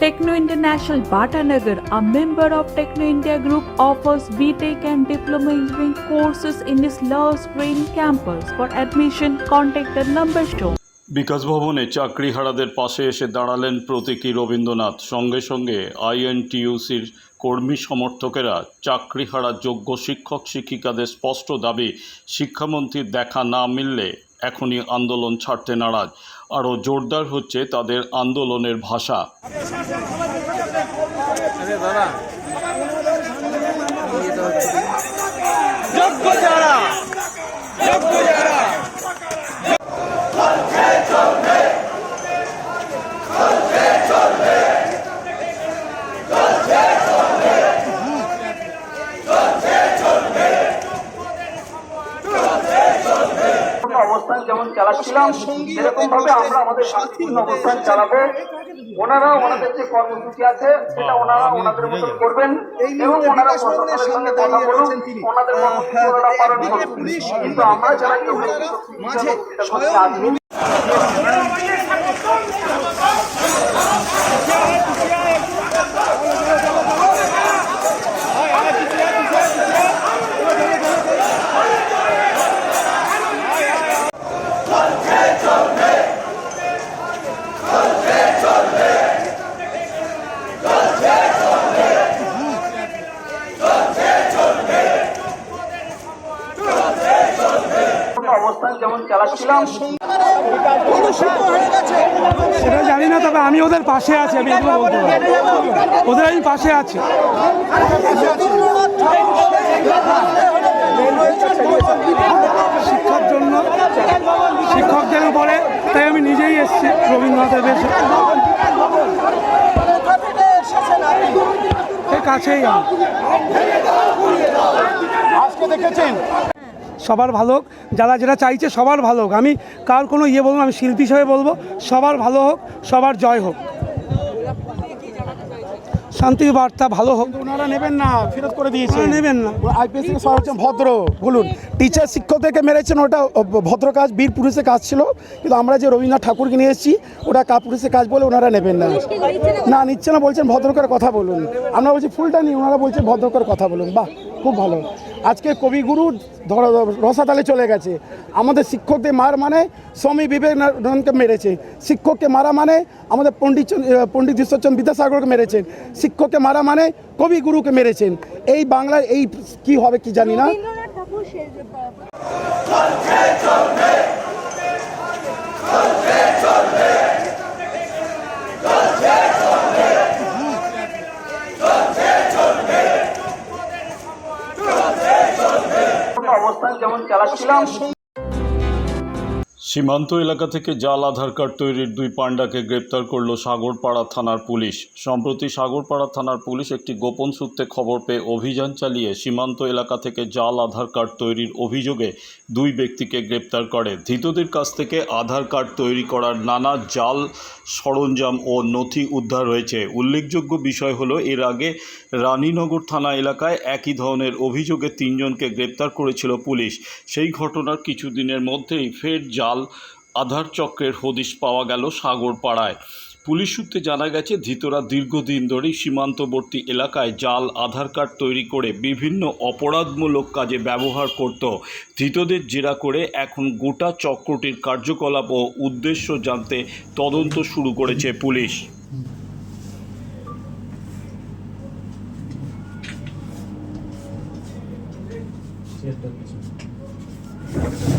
Techno International Bhatanagar, a member of Techno India Group, offers BTEC and Diploma Engineering courses in its Love Green campus. For admission, contact the number shown. বিকাশ ভবনে চাকরিহারাদের পাশে এসে দাঁড়ালেন প্রতীকী রবীন্দ্রনাথ সঙ্গে সঙ্গে আইএনটিইউসির কর্মী সমর্থকেরা চাকরিহারা যোগ্য শিক্ষক শিক্ষিকাদের স্পষ্ট দাবি শিক্ষামন্ত্রীর দেখা না মিললে এখনই আন্দোলন ছাড়তে নারাজ আরও জোরদার হচ্ছে তাদের আন্দোলনের ভাষা। যেমন চালাচ্ছিলাম আমাদের শান্তিপূর্ণ অবস্থান চালাবো ওনারা ওনাদের যে কর্মসূচি আছে সেটা ওনারা ওনাদের মতন করবেন এবং ওনারা প্রশাসনের সঙ্গে কথা বলুন ওনাদের কর্মসূচি ওনারা পালন করুন। কিন্তু আমরা যারা কেউ মাঝে আগ্রহী হয়ে গেছে সেটা জানি না তবে আমি ওদের পাশে আছি আমি এগুলো বলতে পারি ওদের আমি পাশে আছি। শিক্ষার জন্য শিক্ষকদের উপরে তাই আমি নিজেই এসেছি রবীন্দ্রনাথের বেশে। এই কাছেই আমি। আজকে দেখেছেন? সবার ভালো হোক যারা যেটা চাইছে সবার ভালো হোক। আমি কার কোনো ইয়ে বলব আমি শিল্পী হিসেবে বলব সবার ভালো হোক সবার জয় হোক। শান্তির বার্তা ভালো হোক। ওনারা নেবেন না ফেরত করে দিয়েছে। নেবেন না। আইপিএস থেকে সবাই হচ্ছেন ভদ্র বলুন। টিচার শিক্ষকদেরকে মেরেছেন ওটা ভদ্র কাজ বীর পুরুষের কাজ ছিল। কিন্তু আমরা যে রবীন্দ্রনাথ ঠাকুরকে নিয়ে এসেছি ওটা কাপুরুষের কাজ বলে ওনারা নেবেন না। না নিচ্ছে না বলছেন ভদ্রকার কথা বলুন। আমরা বলছি ফুলটা নিই ওনারা বলছেন ভদ্রকার কথা বলুন। বাহ খুব ভালো। আজকে কবিগুরু ধরো রসাতালে চলে গেছে। আমাদের শিক্ষকদের মার মানে স্বামী বিবেকানন্দকে মেরেছে। শিক্ষককে মারা মানে আমাদের পণ্ডিত চন্দ- পণ্ডিত ঈশ্বরচন্দ্র বিদ্যাসাগরকে মেরেছেন। শিক্ষককে মারা মানে কবিগুরুকে মেরেছেন। এই বাংলার এই কি হবে কি জানি না। অবস্থান যেমন চালাচ্ছিলাম সীমান্ত এলাকা থেকে জাল, আধার কার্ড তৈরির দুই পাণ্ডাকে গ্রেপ্তার করল সাগরপাড়া থানার পুলিশ। সম্প্রতি সাগরপাড়া থানার পুলিশ একটি গোপন সূত্রে খবর পেয়ে অভিযান চালিয়ে সীমান্ত এলাকা থেকে জাল, আধার কার্ড তৈরির অভিযোগে দুই ব্যক্তিকে গ্রেপ্তার করে। ধৃতদের কাছ থেকে আধার কার্ড তৈরি করার নানা জাল, সরঞ্জাম ও নথি উদ্ধার হয়েছে। উল্লেখযোগ্য বিষয় হলো, এর আগে রানীনগর থানা এলাকায় একই ধরনের অভিযোগে তিনজনকে গ্রেপ্তার করেছিল পুলিশ। সেই ঘটনার কিছুদিনের মধ্যেই ফের জাল আধার চক্রের হদিশ পাওয়া গেল সাগরপাড়ায়। পুলিশ সূত্রে জানা গেছে, ধৃতরা দীর্ঘদিন ধরেই সীমান্তবর্তী এলাকায় জাল, আধার কার্ড তৈরি করে বিভিন্ন অপরাধমূলক কাজে ব্যবহার করত। ধৃতদের জেরা করে এখন গোটা চক্রটির কার্যকলাপ ও উদ্দেশ্য জানতে তদন্ত শুরু করেছে পুলিশ। একবার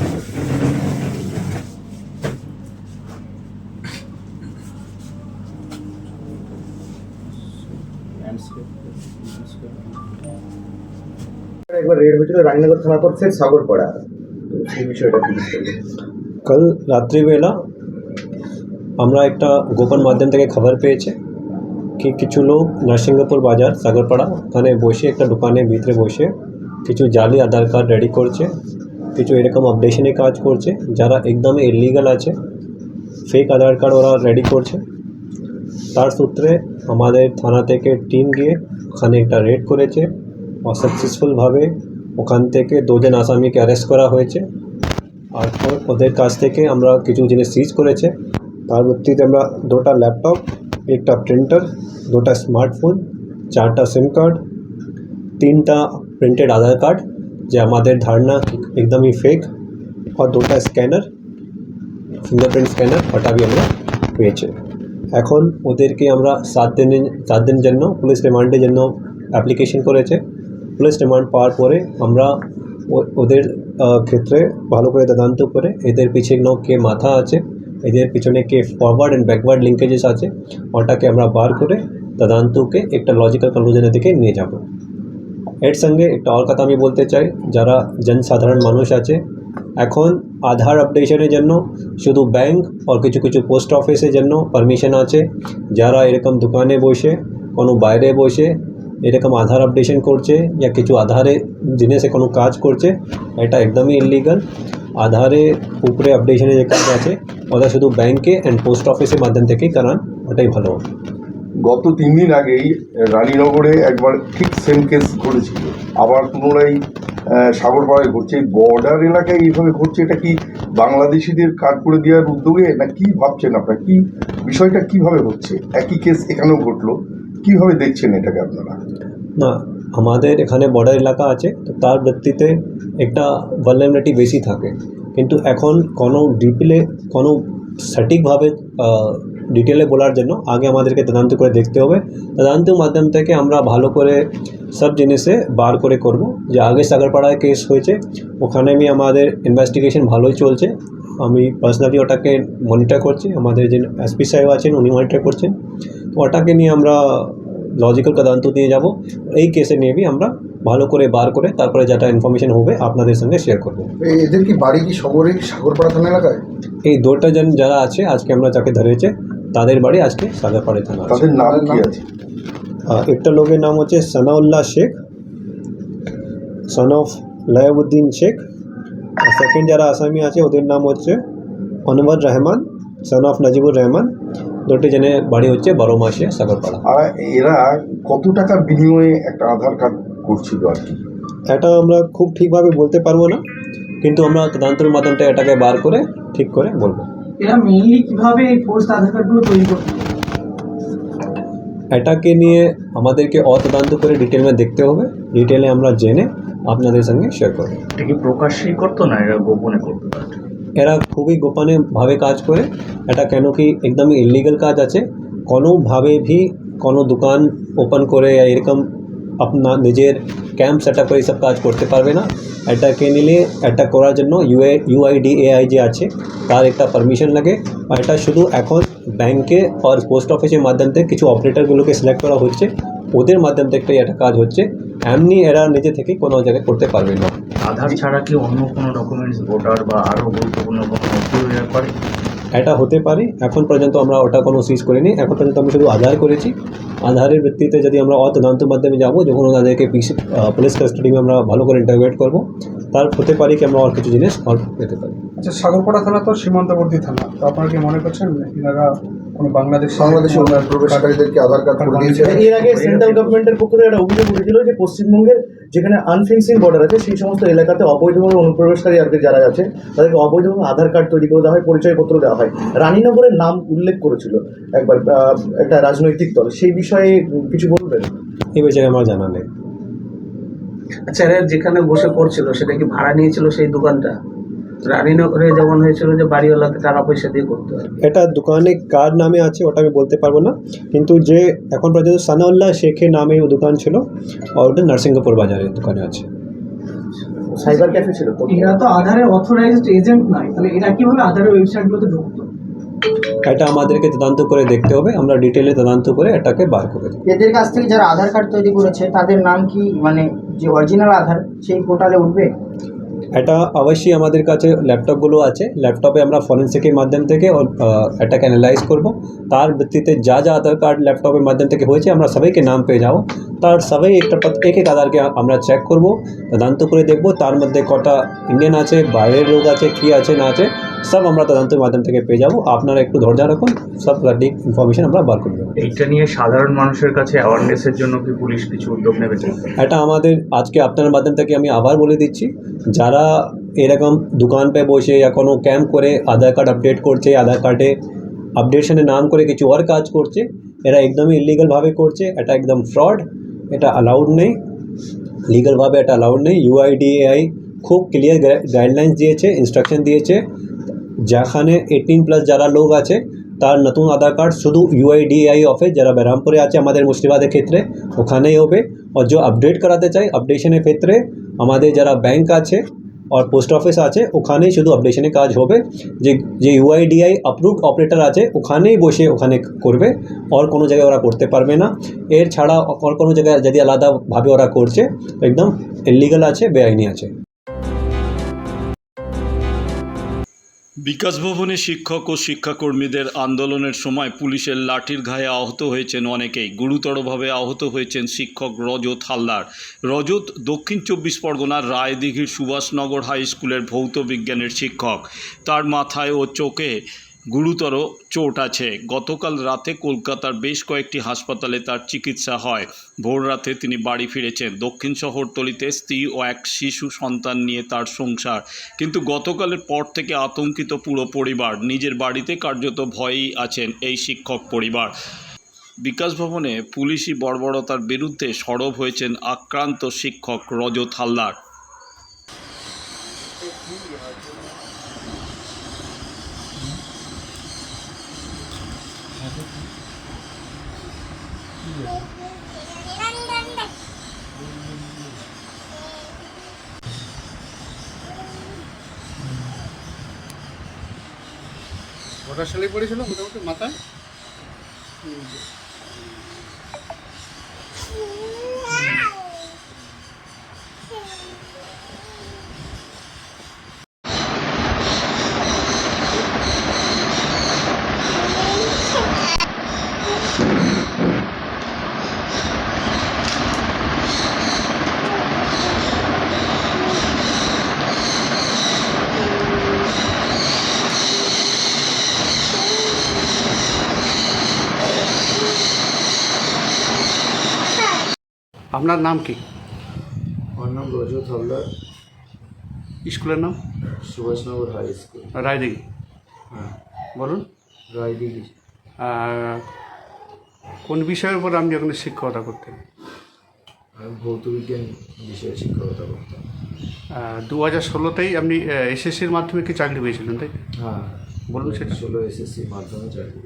রেড হয়েছিল রানীনগর সাগরপাড়া। সেই বিষয়টা কাল রাত্রিবেলা আমরা একটা গোপন মাধ্যম থেকে খবর পেয়েছে কি কিছু লোক নরসিংহপুর বাজার, সাগরপাড়া, ওখানে বসে একটা দোকানের ভিতরে বসে কিছু জালি, আধার কার্ড রেডি করছে, কিছু এরকম আপডেশনের কাজ করছে, যারা একদমই ইলিগাল আছে ফেক আধার কার্ড ওরা রেডি করছে। তার সূত্রে আমাদের থানা থেকে টিম গিয়ে ওখানে একটা রেড করেছে আর সাকসেসফুলভাবে ওখান থেকে দুজন আসামিকে অ্যারেস্ট করা হয়েছে। আর ওদের কাছ থেকে আমরা কিছু জিনিস সিজ করেছে। তার ভিত্তিতে আমরা দুটা ল্যাপটপ একটা প্রিন্টার দুটা স্মার্টফোন চারটা সিম কার্ড তিনটা প্রিন্টেড আধার কার্ড যে আমাদের ধারণা একদমই ফেক আর দুটা স্ক্যানার ফিঙ্গারপ্রিন্ট স্ক্যানার ওটা বি আমরা পেয়েছে। এখন ওদেরকে আমরা সাত দিনের সাত দিনের জন্য, পুলিশ রিমান্ডের জন্য অ্যাপ্লিকেশন করেছে। পুলিশ রিমান্ড পাওয়ার পরে আমরা ওদের ক্ষেত্রে ভালো করে তদন্ত করে এদের পিছনে কে মাথা আছে, এদের পিছনে কে ফরওয়ার্ড অ্যান্ড ব্যাকওয়ার্ড লিঙ্কেজেস আছে, ওটাকে আমরা বার করে তদন্তকে একটা লজিক্যাল কনক্লুশনের দিকে নিয়ে যাব। এর সঙ্গে একটা আর কথা আমি বলতে চাই, যারা জনসাধারণ মানুষ আছে, এখন আধার আপডেশনের জন্য শুধু ব্যাংক আর কিছু কিছু পোস্ট অফিসের জন্য পারমিশন আছে, যারা এরকম দোকানে বসে, কোনো বাইরে বসে এরকম আধার আপডেশন করছে या কিছু আধারে জিনিসে কোনো কাজ করছে, এটা একদমই ইলিগাল আধারে উপরে আপডেশনের যে কাজ আছে, ওটা শুধু ব্যাংকে অ্যান্ড পোস্ট অফিসের মাধ্যম থেকেই করান, ওটাই ভালো। গত তিন দিন আগেই রানীনগরে একবার ঠিক সেম কেস ঘটেছিল। আবার পুনরায় সাগরপাড়ায় ঘটছে। এই বর্ডার এলাকায় এইভাবে ঘটছে, এটা কি বাংলাদেশিদের কাজ করে দেওয়ার উদ্যোগে? না কি ভাবছেন আপনারা? কি বিষয়টা কীভাবে হচ্ছে? একই কেস এখানেও ঘটলো। কীভাবে দেখছেন এটাকে আপনারা? না, আমাদের এখানে বর্ডার এলাকা আছে, তো তার ভিত্তিতে একটা ভালনারেবিলিটি বেশি থাকে। কিন্তু এখন কোনো ডিটেলে কোনো সঠিকভাবে ডিটেলে বলার জন্য আগে আমাদেরকে তদন্ত করে দেখতে হবে। তদন্তের মাধ্যম থেকে আমরা ভালো করে সব জিনিসে বার করে করব। যে আগে সাগরপাড়ায় কেস হয়েছে, ওখানে আমি আমাদের ইনভেস্টিগেশন ভালোই চলছে। আমি পার্সোনালি ওটাকে মনিটর করছি। আমাদের যে এসপি সাহেব আছেন উনি মনিটর করছেন। তো ওটাকে নিয়ে আমরা লজিক্যাল তদন্ত দিয়ে যাব। এই কেসে নিয়ে বি আমরা ভালো করে বার করে তারপরে যেটা ইনফরমেশন হবে আপনাদের সঙ্গে শেয়ার করব। এদের কি বাড়ি কি শহরে সাগরপাড়া থানা এলাকায়? এই দুটা জন যারা আছে আজকে আমরা যাকে ধরেছে তাদের বাড়ি আজকে সাগরপাড়ে থানা তাদের নাম কি আছে? একটা লোকের নাম হচ্ছে সানাউল্লাহ শেখ সন অফ লায়াবুদ্দিন শেখ আর সেকেন্ড যারা আসামি আছে ওদের নাম হচ্ছে অনুবাদ রহমান সন অফ নাজিবুর রহমান। দুটি জেনে বাড়ি হচ্ছে বারো মাসে সাগরপাড়া। আর এরা কত টাকার বিনিময়ে একটা আধার কার্ড করছিল আর কি? এটা আমরা খুব ঠিকভাবে বলতে পারব না কিন্তু আমরা তদন্তের মাধ্যমে এটাকে বার করে ঠিক করে বলব। এরা মেইনলি কীভাবে এই ফোর্স আধার কার্ডগুলো তৈরি করতে এটাকে নিয়ে আমাদেরকে অতদান্ত করে ডিটেলে দেখতে হবে। ডিটেলে আমরা জেনে আপনাদের সঙ্গে শেয়ার করব। এটা কি প্রকাশ্যেই করতো না? এরা গোপনে করতো এরা খুবই গোপনে ভাবে কাজ করে। এটা কেন কি একদমই ইলিগাল কাজ আছে? কোনোভাবে ভি কোনো দোকান ওপেন করে या এরকম আপনার নিজের ক্যাম্প সেট করে এইসব কাজ করতে পারবে না। এটাকে নিলে এটা করার জন্য ইউএ ইউআইডিএআই যে আছে তার একটা পারমিশন লাগে। আর এটা শুধু এখন ব্যাংকে আর পোস্ট অফিসের মাধ্যম কিছু অপারেটরগুলোকে সিলেক্ট করা হচ্ছে। ওদের মাধ্যম থেকে এটা কাজ হচ্ছে। এমনি এরা নিজে থেকে কোনো জায়গায় করতে পারবে না। আধার ছাড়া কি অন্য কোনো ডকুমেন্টস ভোটার বা আরও গুরুত্বপূর্ণ কোনো করে? এটা হতে পারে। এখন পর্যন্ত আমরা ওটা কোনো সিজ করিনি। এখন পর্যন্ত আমি শুধু আধার করেছি। আধারের ভিত্তিতে যদি আমরা অতদান্তের মাধ্যমে যাব যখন ওনাদেরকে পিসি পুলিশ কাস্টাডিতে আমরা ভালো করে ইন্টারভিউট করব তার হতে পারে কি আমরা আর কিছু জিনিস পেতে পারি। আচ্ছা সাগরপাড়া থানা তো সীমান্তবর্তী থানা। তো আপনারা কি মনে করছেন এনারা কোনো বাংলাদেশ বাংলাদেশি প্রবেশকারীদেরকে আধার কার্ড করে দিয়েছে? এর আগে সেন্ট্রাল গভর্নমেন্টের পক্ষ থেকে একটা অভিযোগ উঠেছিল যে পশ্চিমবঙ্গের যেখানে আনফেন্সিং বর্ডার আছে সেই সমস্ত এলাকাতে অবৈধভাবে অনুপ্রবেশকারী আর যারা আছে তাদেরকে অবৈধভাবে আধার কার্ড তৈরি করে দেওয়া হয় পরিচয়পত্র দেওয়া হয়। রানীনগরের নাম উল্লেখ করেছিল একবার আহ, একটা রাজনৈতিক দল। সেই বিষয়ে কিছু বলবেন? এই বিষয়ে আমার জানা নেই। আচ্ছা যেখানে বসে করছিল সেটা কি ভাড়া নিয়েছিল সেই দোকানটা? রানীনগরে যেমন হয়েছিল যে বাড়িওয়ালাকে টাকা পয়সা দিয়ে করতে হয় এটা দোকানে কার নামে আছে ওটা আমি বলতে পারব না কিন্তু যে এখন পর্যন্ত সানাউল্লাহ শেখের নামে ও দোকান ছিল আর ওটা নরসিংহপুর বাজারে দোকানে আছে। সাইবার ক্যাফে ছিল তো এরা তো আধারের অথরাইজড এজেন্ট নয় তাহলে এরা কীভাবে আধারের ওয়েবসাইটগুলোতে ঢুকতো? এটা আমাদেরকে তদন্ত করে দেখতে হবে আমরা ডিটেলে তদন্ত করে এটাকে বার করে দেবো। এদের কাছ থেকে যারা আধার কার্ড তৈরি করেছে তাদের নাম কি মানে যে অরিজিনাল আধার সেই পোর্টালে উঠবে? এটা অবশ্যই আমাদের কাছে ল্যাপটপগুলো আছে। ল্যাপটপে আমরা ফরেন্সিকের মাধ্যম থেকে এটাকে অ্যানালাইজ করব। তার ভিত্তিতে যা যা আধার কার্ড ল্যাপটপের মাধ্যম থেকে হয়েছে, আমরা সবাইকে নাম পেয়ে যাব। তার সবাই একটা এক এক আধারকে আমরা চেক করব। তদন্ত করে দেখব, তার মধ্যে কটা ইন্ডিয়ান আছে, বাইরের লোক আছে, কী আছে, না আছে। সব আমরা তদন্তের মাধ্যম থেকে পেয়ে যাব। আপনারা একটু ধৈর্য রাখুন সব সঠিক ইনফরমেশন আমরা বার করে দেবো। এইটা নিয়ে সাধারণ মানুষের কাছে অ্যাওয়ারনেসের জন্য কি পুলিশ কিছু উদ্যোগ নেবে? এটা আমাদের আজকে আপনার মাধ্যম থেকে আমি আবার বলে দিচ্ছি যারা এরকম দোকান পে বসে या কোনো ক্যাম্প করে আধার কার্ড আপডেট করছে আধার কার্ডে আপডেশনের নাম করে কিছু আর কাজ করছে এরা একদমই ইলিগালভাবে করছে এটা একদম ফ্রড এটা অ্যালাউড নেই। লিগালভাবে এটা অ্যালাউড নেই। ইউআইডিএআই খুব ক্লিয়ার গাইডলাইন্স দিয়েছে ইনস্ট্রাকশন দিয়েছে। যেখানে এইটিন প্লাস যারা লোক আছে, তার নতুন আধার কার্ড শুধু ইউআইডিআই অফিস যারা ব্যারামপুরে আছে আমাদের মুর্শিদাবাদের ক্ষেত্রে, ওখানেই হবে। আর যে আপডেট করাতে চাই আপডেশনের ক্ষেত্রে আমাদের যারা ব্যাংক আছে আর পোস্ট অফিস আছে, ওখানেই শুধু আপডেশনের কাজ হবে। যে যে ইউআইডিআই অ্যাপ্রুভড অপারেটর আছে, ওখানেই বসে ওখানে করবে। আর কোনো জায়গায় ওরা করতে পারবে না। এর ছাড়া আর কোনো জায়গায় যদি আলাদাভাবে ওরা করছে, একদম ইলিগাল আছে, বেআইনি আছে। বিকাশ ভবনে শিক্ষক ও শিক্ষাকর্মীদের আন্দোলনের সময় পুলিশের লাঠির ঘায়ে আহত হয়েছেন অনেকেই। গুরুতরভাবে আহত হয়েছেন শিক্ষক রজত হালদার। রজত দক্ষিণ চব্বিশ পরগনার রায়দিঘির সুভাষনগর হাই স্কুলের ভৌত বিজ্ঞানের শিক্ষক। তার মাথায় ও চোখে গুরুতর চোট আছে। গতকাল রাতে কলকাতার বেশ কয়েকটি হাসপাতালে তার চিকিৎসা হয়। ভোর রাতে তিনি বাড়ি ফিরেছেন। দক্ষিণ শহরতলিতে স্ত্রী ও এক শিশু সন্তান নিয়ে তার সংসার। কিন্তু গতকালের পর থেকে আতঙ্কিত পুরো পরিবার। নিজের বাড়িতে কার্যত ভয়েই আছেন এই শিক্ষক পরিবার। বিকাশ ভবনে পুলিশি বর্বরতার বিরুদ্ধে সরব হয়েছেন আক্রান্ত শিক্ষক রজত হালদার। ওটা সেলাই পড়েছিল? মোটামুটি মাথায়? আপনার নাম কি? আমার নাম রজত হালদার স্কুলের নাম? Subhashnagar high school. রায়দিঘি। হ্যাঁ। বলুন। রায়দিঘি। কোন বিষয়ের উপর আপনি ওখানে শিক্ষকতা করতেন? আমি ভৌত বিজ্ঞান বিষয়ে শিক্ষকতা করতাম। দু হাজার ষোলোতেই আপনি এসএসসির মাধ্যমে কি চাকরি পেয়েছিলেন তাই? হ্যাঁ। বলুন সেটা। ষোলো এসএসসির মাধ্যমে চাকরি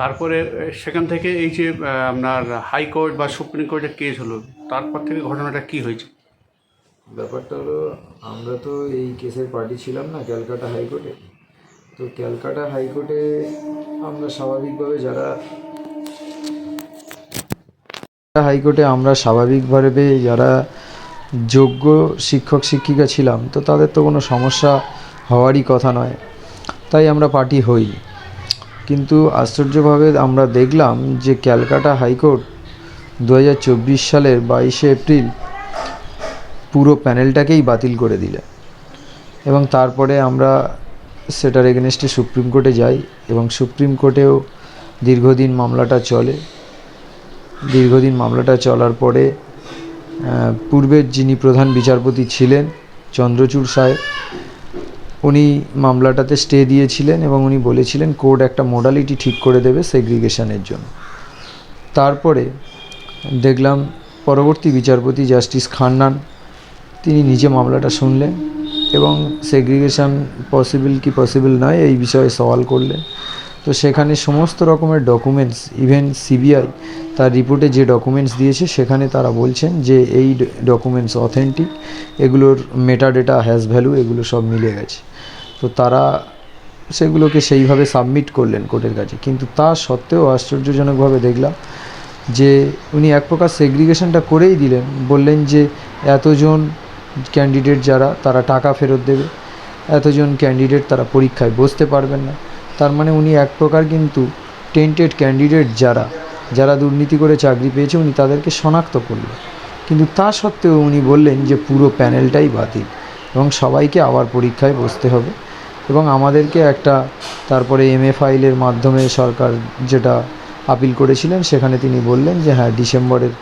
তারপরে সেখান থেকে এই যে আপনার হাইকোর্ট বা সুপ্রিম কোর্টের কেস হলো, তারপর থেকে ঘটনাটা কি হয়েছে? ব্যাপারটা হলো, আমরা তো এই কেসের পার্টি ছিলাম না, ক্যালকাটা হাইকোর্টে তো ক্যালকাটা হাইকোর্টে আমরা স্বাভাবিকভাবে যারা হাইকোর্টে আমরা স্বাভাবিকভাবে যারা যোগ্য শিক্ষক, শিক্ষিকা ছিলাম, তো তাদের তো কোনো সমস্যা হওয়ারই কথা নয়। তাই আমরা পার্টি হই। কিন্তু আশ্চর্যভাবে আমরা দেখলাম যে ক্যালকাটা হাইকোর্ট দু হাজার চব্বিশ সালের বাইশে এপ্রিল পুরো প্যানেলটাকেই বাতিল করে দিলে। এবং তারপরে আমরা সেটার এগেনস্টে সুপ্রিম কোর্টে যাই এবং সুপ্রিম কোর্টেও দীর্ঘদিন মামলাটা চলে। দীর্ঘদিন মামলাটা চলার পরে পূর্বের যিনি প্রধান বিচারপতি ছিলেন, চন্দ্রচূড় সাহেব উনি মামলাটাতে স্টে দিয়েছিলেন এবং উনি বলেছিলেন কোর্ট একটা মোডালিটি ঠিক করে দেবে সেগ্রিগেশনের জন্য। তারপরে দেখলাম পরবর্তী বিচারপতি জাস্টিস খান্নান, তিনি নিজে মামলাটা শুনলেন এবং সেগ্রিগেশন পসিবল কি পসিবল নয় এই বিষয়ে সওয়াল করলেন। তো সেখানে সমস্ত রকমের ডকুমেন্টস ইভেন সিবিআই তার রিপোর্টে যে ডকুমেন্টস দিয়েছে, সেখানে তারা বলছেন যে এই ডকুমেন্টস অথেন্টিক এগুলোর মেটা ডেটা হ্যাজ ভ্যালু এগুলো সব মিলে গেছে। তো তারা সেগুলোকে সেইভাবে সাবমিট করলেন কোর্টের কাছে। কিন্তু তা সত্ত্বেও আশ্চর্যজনকভাবে দেখলাম যে উনি এক প্রকার সেগ্রিগেশনটা করেই দিলেন। বললেন যে এতজন ক্যান্ডিডেট যারা, তারা টাকা ফেরত দেবে। এতজন ক্যান্ডিডেট তারা পরীক্ষায় বসতে পারবেন না। তার মানে উনি এক প্রকার কিন্তু টেন্টেড ক্যান্ডিডেট যারা। যারা দুর্নীতি করে চাকরি পেয়েছে, উনি তাদেরকে শনাক্ত করলেন। কিন্তু তা সত্ত্বেও উনি বললেন যে পুরো প্যানেলটাই বাতিল এবং সবাইকে আবার পরীক্ষায় বসতে হবে এবং আমাদেরকে একটা তারপরে এম এ ফাইলের মাধ্যমে সরকার যেটা আপিল করেছিলেন, সেখানে তিনি বললেন যে হ্যাঁ ডিসেম্বরের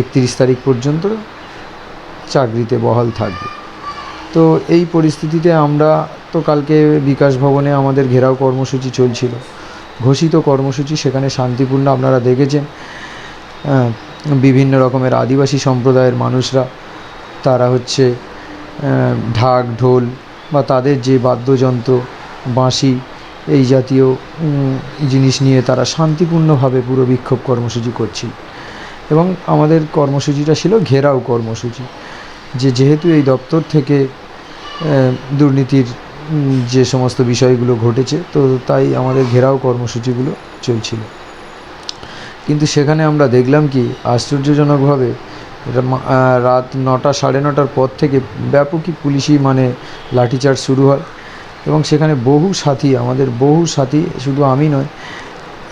একত্রিশ তারিখ পর্যন্ত চাকরিতে বহাল থাকবে। তো এই পরিস্থিতিতে আমরা তো কালকে বিকাশ ভবনে আমাদের ঘেরাও কর্মসূচি চলছিল। ঘোষিত কর্মসূচি সেখানে শান্তিপূর্ণ আপনারা দেখেছেন। বিভিন্ন রকমের আদিবাসী সম্প্রদায়ের মানুষরা, তারা হচ্ছে ঢাক, ঢোল বা তাদের যে বাদ্যযন্ত্র, বাঁশি, এই জাতীয় জিনিস নিয়ে তারা শান্তিপূর্ণভাবে পুরো বিক্ষোভ কর্মসূচি করছিল। এবং আমাদের কর্মসূচিটা ছিল ঘেরাও কর্মসূচি। যে যেহেতু এই দপ্তর থেকে দুর্নীতির যে সমস্ত বিষয়গুলো ঘটেছে, তো তাই আমাদের ঘেরাও কর্মসূচিগুলো চলছিল। কিন্তু সেখানে আমরা দেখলাম কি, আশ্চর্যজনকভাবে রাত নটা সাড়ে নটার পর থেকে ব্যাপকই পুলিশি মানে লাঠিচার্জ শুরু হয়। এবং সেখানে বহু সাথী, আমাদের বহু সাথী, শুধু আমি নয়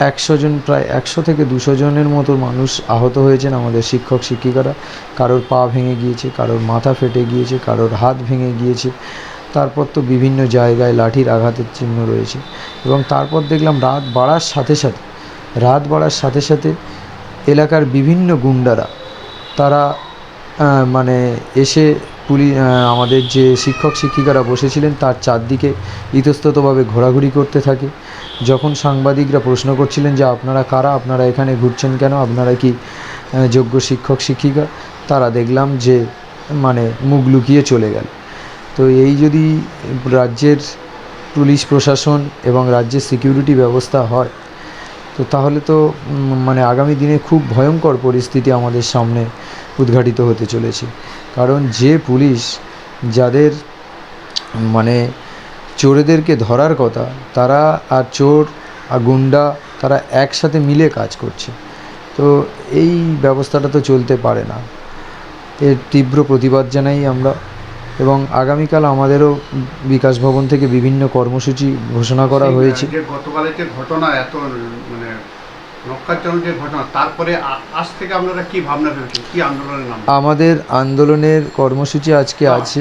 একশো জন, প্রায় একশো থেকে দুশো জনের মতো মানুষ আহত হয়েছেন আমাদের শিক্ষক, শিক্ষিকারা। কারোর পা ভেঙে গিয়েছে, কারোর মাথা ফেটে গিয়েছে, কারোর হাত ভেঙে গিয়েছে। তারপর তো বিভিন্ন জায়গায় লাঠির আঘাতের চিহ্ন রয়েছে। এবং তারপর দেখলাম রাত বাড়ার সাথে সাথে, রাত বাড়ার সাথে সাথে এলাকার বিভিন্ন গুন্ডারা, তারা মানে এসে পুলি আমাদের যে শিক্ষক শিক্ষিকারা বসেছিলেন তার চারদিকে ইতস্ততভাবে ঘোরাঘুরি করতে থাকে। যখন সাংবাদিকরা প্রশ্ন করছিলেন যে আপনারা কারা, আপনারা এখানে ঘুরছেন কেন, আপনারা কি যোগ্য শিক্ষক শিক্ষিকা, তারা দেখলাম যে মানে মুখ লুকিয়ে চলে গেল। তো এই যদি রাজ্যের পুলিশ প্রশাসন এবং রাজ্যের সিকিউরিটি ব্যবস্থা হয়, তো তাহলে তো মানে আগামী দিনে খুব ভয়ঙ্কর পরিস্থিতি আমাদের সামনে উদ্ঘাটিত হতে চলেছে। কারণ যে পুলিশ যাদের মানে চোরেদেরকে ধরার কথা তারা আর চোর আর গুন্ডা তারা একসাথে মিলে কাজ করছে। তো এই ব্যবস্থাটা তো চলতে পারে না। এর তীব্র প্রতিবাদ জানাই আমরা এবং আগামীকাল আমাদেরও বিকাশ ভবন থেকে বিভিন্ন কর্মসূচি ঘোষণা করা হয়েছে। গতকালের যে ঘটনা এত মানে যে ঘটনা তারপরে আজ থেকে আপনারা কি ভাবনা ভেবেছেন? কি আন্দোলনের নাম? আমাদের আন্দোলনের কর্মসূচি আজকে আছে।